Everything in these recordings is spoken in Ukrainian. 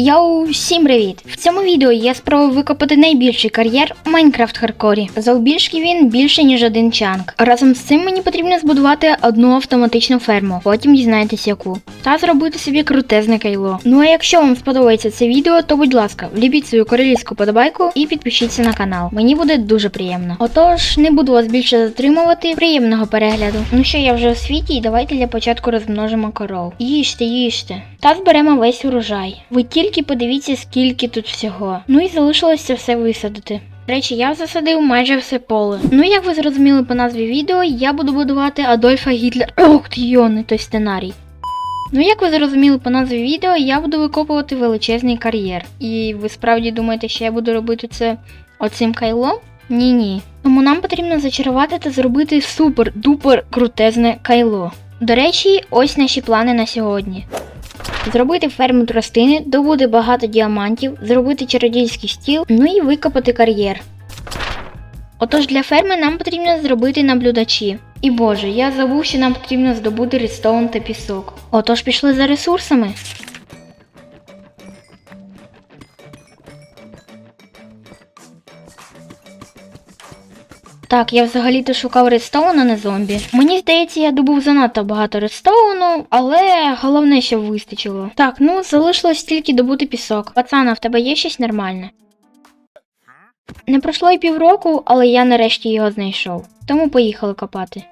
Йоу, всім привіт! В цьому відео я спробую викопати найбільший кар'єр у Майнкрафт Хардкорі. Завбільшки він більше ніж один чанк. Разом з цим мені потрібно збудувати одну автоматичну ферму, потім дізнаєтесь яку. Та зробити собі крутезне кайло. Ну а якщо вам сподобається це відео, то будь ласка, вліпіть свою королівську подобайку і підпишіться на канал. Мені буде дуже приємно. Отож, не буду вас більше затримувати. Приємного перегляду. Ну що я вже у світі, і давайте для початку розмножимо коров. Їжте, їжте. Та зберемо весь урожай. Ви тільки подивіться, скільки тут всього. Ну і залишилося все висадити. До речі, я засадив майже все поле. Ну, як ви зрозуміли по назві відео, я буду будувати Адольфа Гітлера. Ох ти йо, той сценарій. Ну, як ви зрозуміли по назві відео, я буду викопувати величезний кар'єр. І ви справді думаєте, що я буду робити це оцим кайлом? Ні, ні. Тому нам потрібно зачарувати та зробити супер-дупер крутезне кайло. До речі, ось наші плани на сьогодні. Зробити ферму тростини, добути багато діамантів, зробити чародійський стіл, ну і викопати кар'єр. Отож для ферми нам потрібно зробити наблюдачі. І боже, я забув, що нам потрібно здобути редстоун та пісок. Отож пішли за ресурсами. Так, я взагалі-то шукав редстоун, а не зомбі. Мені здається, я добув занадто багато редстоуну, але головне, щоб вистачило. Так, ну залишилось тільки добути пісок. Пацана, в тебе є щось нормальне? Не пройшло й півроку, але я нарешті його знайшов. Тому поїхали копати.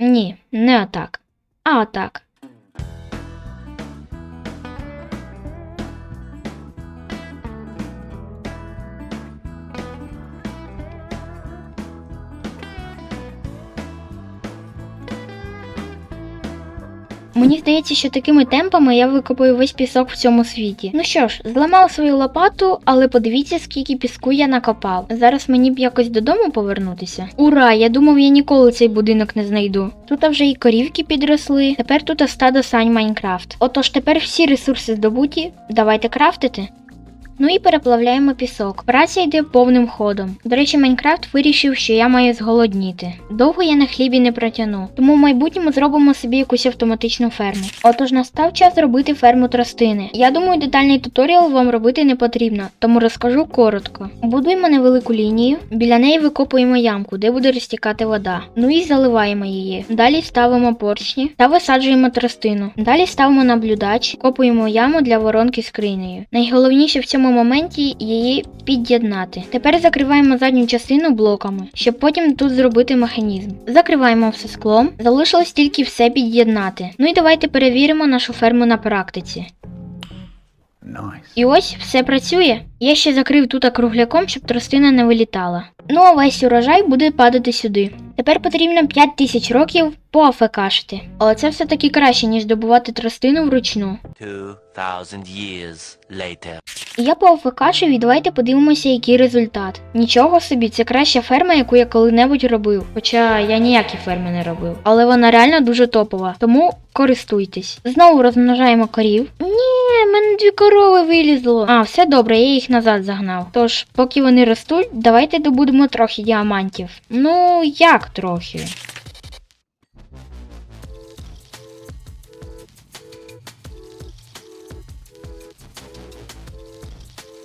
Ні, не отак. А отак. Мені здається, що такими темпами я викопаю весь пісок в цьому світі. Ну що ж, зламав свою лопату, але подивіться, скільки піску я накопав. Зараз мені б якось додому повернутися. Ура! Я думав, я ніколи цей будинок не знайду. Тут вже і корівки підросли. Тепер тут стадо сань Майнкрафт. Отож, тепер всі ресурси здобуті. Давайте крафтити. Ну і переплавляємо пісок. Праця йде повним ходом. До речі, Майнкрафт вирішив, що я маю зголодніти. Довго я на хлібі не протягну, тому в майбутньому зробимо собі якусь автоматичну ферму. Отож настав час зробити ферму тростини. Я думаю, детальний туторіал вам робити не потрібно, тому розкажу коротко. Будуємо невелику лінію, біля неї викопуємо ямку, де буде розтікати вода. Ну і заливаємо її. Далі ставимо поршні та висаджуємо тростину. Далі ставимо наблюдач, копуємо яму для воронки з кринею. Найголовніше в цьому моменті її під'єднати. Тепер закриваємо задню частину блоками, щоб потім тут зробити механізм. Закриваємо все склом, залишилось тільки все під'єднати. Ну і давайте перевіримо нашу ферму на практиці. І ось все працює. Я ще закрив тут кругляком, щоб тростина не вилітала. Ну а весь урожай буде падати сюди. Тепер потрібно 5000 років поафекашити. Але це все-таки краще, ніж добувати тростину вручну. years later. Я поафекашив і давайте подивимося, який результат. Нічого собі, це краща ферма, яку я коли-небудь робив. Хоча я ніякі ферми не робив. Але вона реально дуже топова, тому користуйтесь. Знову розмножаємо корів. Ні, в мене дві корови вилізло. А, все добре, я їх назад загнав. Тож, поки вони ростуть, давайте добудемо трохи діамантів. Ну, як трохи?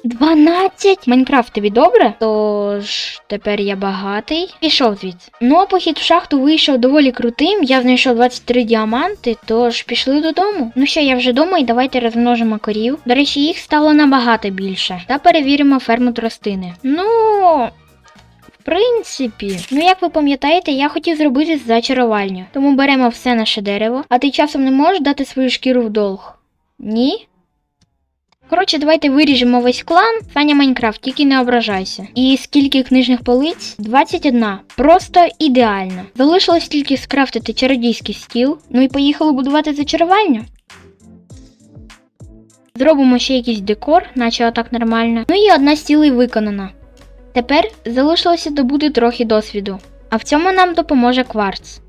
Дванадцять? Майнкрафт тобі добре? Тож тепер я багатий. Пішов звідси. Ну а похід в шахту вийшов доволі крутим. Я знайшов 23 діаманти, тож пішли додому. Ну що, я вже дома і давайте розмножимо корів. До речі, їх стало набагато більше. Та перевіримо ферму тростини. Ну. В принципі, ну як ви пам'ятаєте, я хотів зробити зачарувальню. Тому беремо все наше дерево, а ти часом не можеш дати свою шкіру в долг? Ні? Коротше, давайте виріжемо весь клан. Саня Майнкрафт, тільки не ображайся. І скільки книжних полиць? 21. Просто ідеально. Залишилось тільки скрафтити чародійський стіл. Ну і поїхали будувати зачарувальню. Зробимо ще якийсь декор, наче отак нормально. Ну і одна з цілей виконана. Тепер залишилося добути трохи досвіду. А в цьому нам допоможе кварц.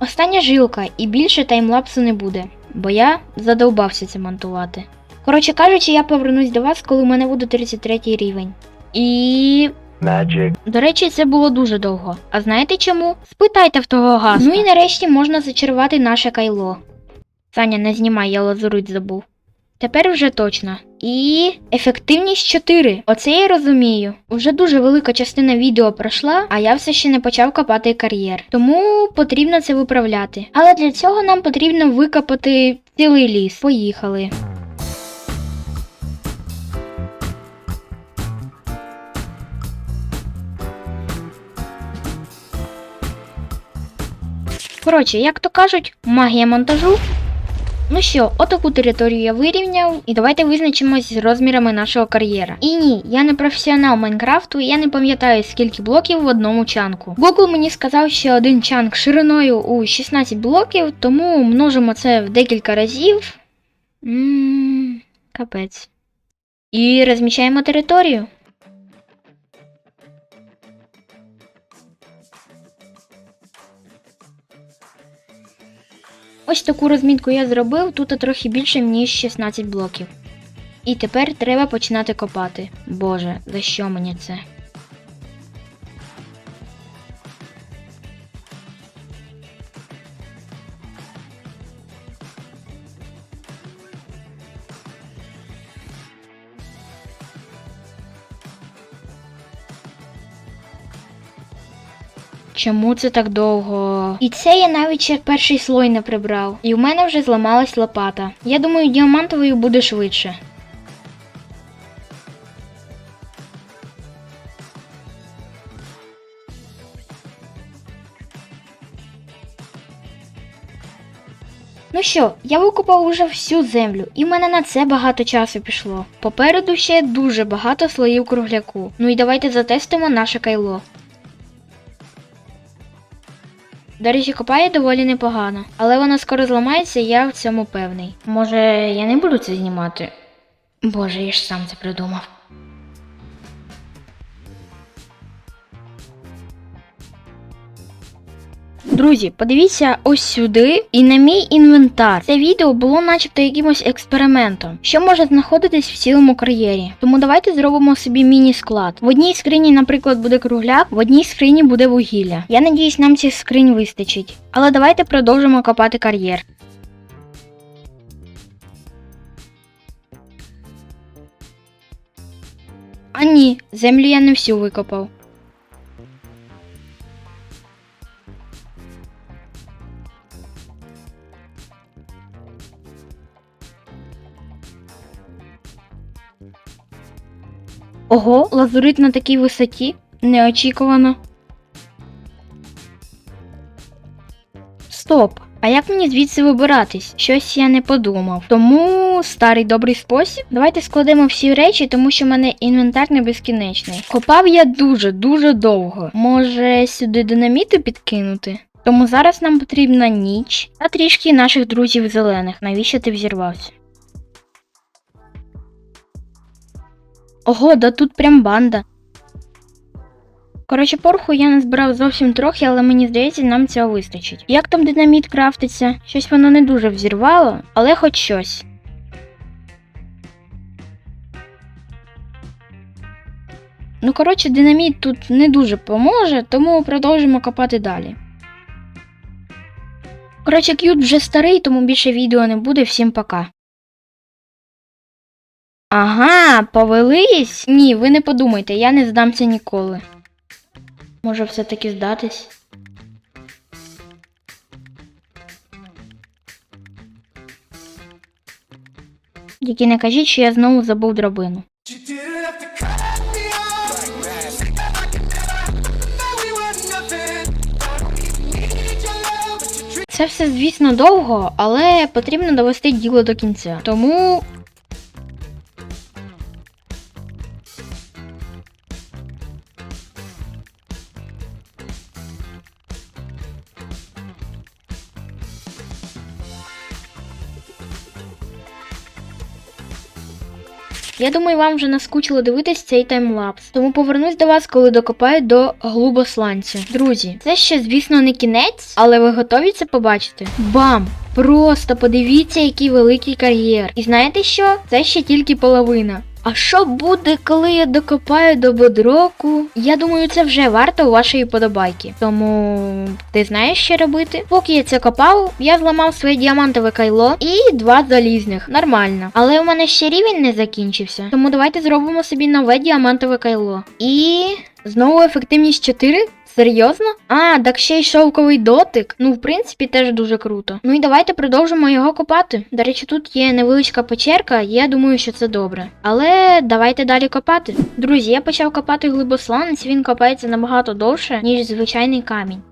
Остання жилка, і більше таймлапсу не буде, бо я задовбався це монтувати. Коротше кажучи, я повернусь до вас, коли в мене буде 33 рівень. І. Magic. До речі, це було дуже довго. А знаєте чому? Спитайте в того газу. Ну і нарешті можна зачарувати наше кайло. Саня, не знімай, я лазурить забув. Тепер вже точно. І ефективність 4. Оце я розумію. Вже дуже велика частина відео пройшла, а я все ще не почав копати кар'єр. Тому потрібно це виправляти. Але для цього нам потрібно викопати цілий ліс. Поїхали. Коротше, як то кажуть, магія монтажу. Ну що, отаку територію я вирівняв, і давайте визначимось з розмірами нашого кар'єра. І ні, я не професіонал Майнкрафту, я не пам'ятаю, скільки блоків в одному чанку. Google мені сказав, що один чанк шириною у 16 блоків, тому множимо це в декілька разів. Ммм, капець. І розміщаємо територію. Ось таку розмітку я зробив, тут трохи більше, ніж 16 блоків. І тепер треба починати копати. Боже, за що мені це? Чому це так довго? І це я навіть ще перший слой не прибрав. І в мене вже зламалась лопата. Я думаю, діамантовою буде швидше. Ну що, я викопав уже всю землю, і в мене на це багато часу пішло. Попереду ще дуже багато слоїв кругляку. Ну і давайте затестимо наше кайло. До речі, копає доволі непогано, але вона скоро зламається, я в цьому певний. Може, я не буду це знімати? Боже, я ж сам це придумав. Друзі, подивіться ось сюди і на мій інвентар. Це відео було начебто якимось експериментом, що може знаходитись в цілому кар'єрі. Тому давайте зробимо собі міні-склад. В одній скрині, наприклад, буде кругляк, в одній скрині буде вугілля. Я надіюсь, нам цих скринь вистачить. Але давайте продовжимо копати кар'єр. А ні, землю я не всю викопав. Ого, лазурит на такій висоті? Неочікувано. Стоп. А як мені звідси вибиратись? Щось я не подумав. Тому старий добрий спосіб. Давайте складемо всі речі, тому що в мене інвентар не безкінечний. Копав я дуже, дуже довго. Може сюди динаміту підкинути? Тому зараз нам потрібна ніч та трішки наших друзів зелених. Навіщо ти взірвався? Ого, да тут прям банда. Коротше, пороху я не збирав зовсім трохи, але мені здається, нам цього вистачить. Як там динаміт крафтиться? Щось воно не дуже взірвало, але хоч щось. Ну, коротше, динаміт тут не дуже поможе, тому продовжимо копати далі. Коротше, к'ют вже старий, тому більше відео не буде. Всім пока. Ага, повелись? Ні, ви не подумайте, я не здамся ніколи. Може все-таки здатись? Тільки не кажіть, що я знову забув драбину. Це все, звісно, довго, але потрібно довести діло до кінця. Тому Я думаю, вам вже наскучило дивитись цей таймлапс. Тому повернусь до вас, коли докопаю до глубосланця. Друзі, це ще, звісно, не кінець, але ви готові це побачити? Бам! Просто подивіться, який великий кар'єр. І знаєте що? Це ще тільки половина. А що буде, коли я докопаю до бодроку? Я думаю, це вже варто вашої подобайки. Тому ти знаєш, що робити? Поки я це копав, я зламав своє діамантове кайло і два залізних. Нормально. Але у мене ще рівень не закінчився. Тому давайте зробимо собі нове діамантове кайло. І знову ефективність 4? Серйозно? А, так ще й шовковий дотик. Ну, в принципі, теж дуже круто. Ну і давайте продовжимо його копати. До речі, тут є невеличка печерка, я думаю, що це добре. Але давайте далі копати. Друзі, я почав копати глибосланець, він копається набагато довше, ніж звичайний камінь.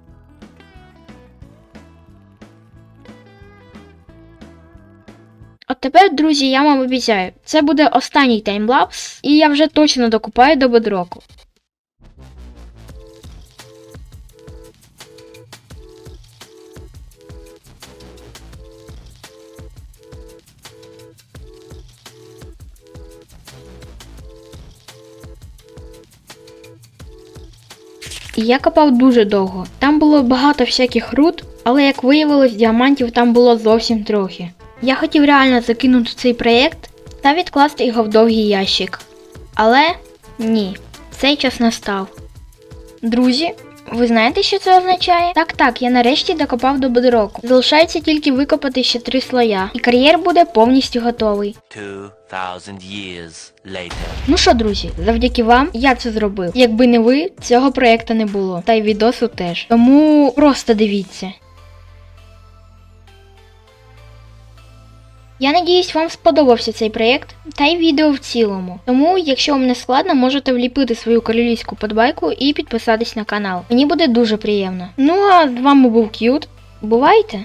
От тепер, друзі, я вам обіцяю, це буде останній таймлапс, і я вже точно докупаю до бедроку. І я копав дуже довго. Там було багато всяких руд, але як виявилось, діамантів там було зовсім трохи. Я хотів реально закинути цей проєкт та відкласти його в довгий ящик. Але ні, цей час настав. Друзі, ви знаєте, що це означає? Так, так, я нарешті докопав до бедроку. Залишається тільки викопати ще три слоя, і кар'єр буде повністю готовий. Years later. Ну що, друзі, завдяки вам я це зробив. Якби не ви, цього проєкту не було. Та й відосу теж. Тому просто дивіться. Я надіюсь, вам сподобався цей проєкт та й відео в цілому. Тому, якщо вам не складно, можете вліпити свою королівську подбайку і підписатись на канал. Мені буде дуже приємно. Ну а з вами був К'ют. Бувайте!